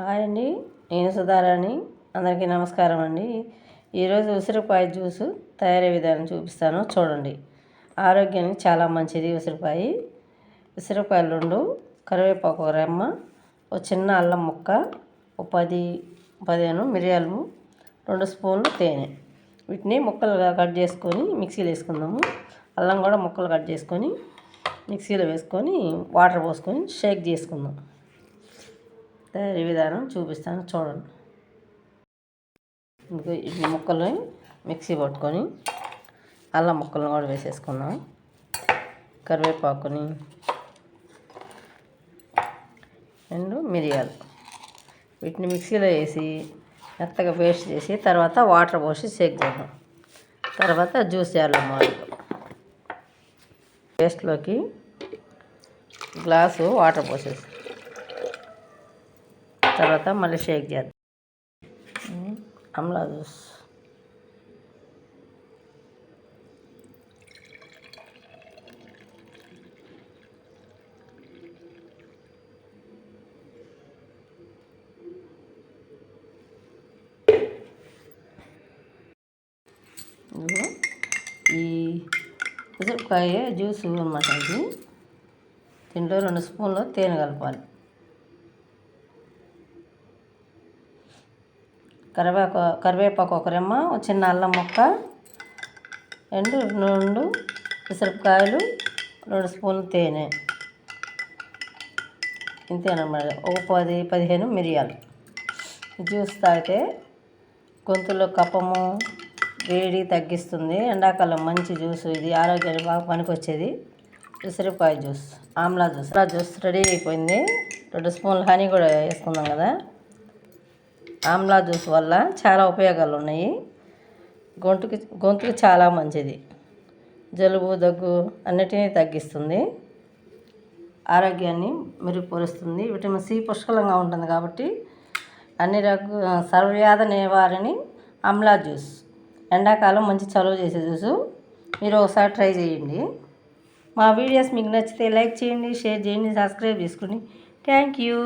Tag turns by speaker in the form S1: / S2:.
S1: Hi అండి నేను సుధారాణి. అందరికీ నమస్కారం అండి. ఈరోజు ఉసిరికాయ జ్యూసు తయారీ విధానం చూపిస్తాను చూడండి. ఆరోగ్యానికి చాలా మంచిది ఉసిరికాయ ఉసిరిపాయలు రెండు కరివేపాకు ఒక రెమ్మ ఒక చిన్న అల్లం ముక్క ఒక పది పదిహేను మిరియాలు రెండు స్పూన్లు తేనె. వీటిని ముక్కలుగా కట్ చేసుకొని మిక్సీలో వేసుకుందాము. అల్లం కూడా ముక్కలు కట్ చేసుకొని మిక్సీలో వేసుకొని వాటర్ పోసుకొని షేక్ చేసుకుందాం. తయారీ విధానం చూపిస్తాను చూడండి. ఇంకా ఈ ముక్కల్ని మిక్సీ పట్టుకొని అల్లం ముక్కలను కూడా వేసేసుకున్నాం కరివేపాకుని రెండు మిరియాలు. వీటిని మిక్సీలో వేసి మెత్తగా పేస్ట్ చేసి తర్వాత వాటర్ పోసి షేక్ చేద్దాం. తర్వాత జ్యూస్ చేయాలి మాకు పేస్ట్లోకి గ్లాసు వాటర్ పోసేసి తర్వాత మళ్ళీ షేక్ చేద్దాం. అమలా జ్యూస్. ఈ ఉసిరికాయ జ్యూస్ అన్నమాట ఇది. దీంట్లో రెండు స్పూన్లు తేనె కలపాలి. కరివేపాకు కరివేపాకు ఒక రెమ్మ చిన్న అల్లం ముక్క రెండు రెండు పెసరపకాయలు రెండు స్పూన్లు తేనె. ఇంతేనమాట ఒక పది పదిహేను మిరియాలు. జ్యూస్ తాగితే గొంతులో కపము వేడి తగ్గిస్తుంది. ఎండాకాలం మంచి జ్యూస్ ఇది ఆరోగ్యానికి బాగా పనికొచ్చేది. ఉసిరికాయ juice amla juice. Amla juice ready అయిపోయింది. రెండు స్పూన్లు హనీ కూడా వేసుకుందాం కదా. ఆమ్లా జ్యూస్ వల్ల చాలా ఉపయోగాలు ఉన్నాయి. గొంతుకి గొంతుకి చాలా మంచిది. జలుబు దగ్గు అన్నిటినీ తగ్గిస్తుంది. ఆరోగ్యాన్ని మెరుగుపరుస్తుంది. విటమిన్ సి పుష్కలంగా ఉంటుంది కాబట్టి అన్ని రకాల సర్వవ్యాధ నివారణి ఆమ్లా జ్యూస్. ఎండాకాలం మంచి చలువ చేసే జ్యూసు. మీరు ఒకసారి ట్రై చేయండి. మా వీడియోస్ మీకు నచ్చితే లైక్ చేయండి షేర్ చేయండి సబ్స్క్రైబ్ చేసుకోండి థ్యాంక్ యూ.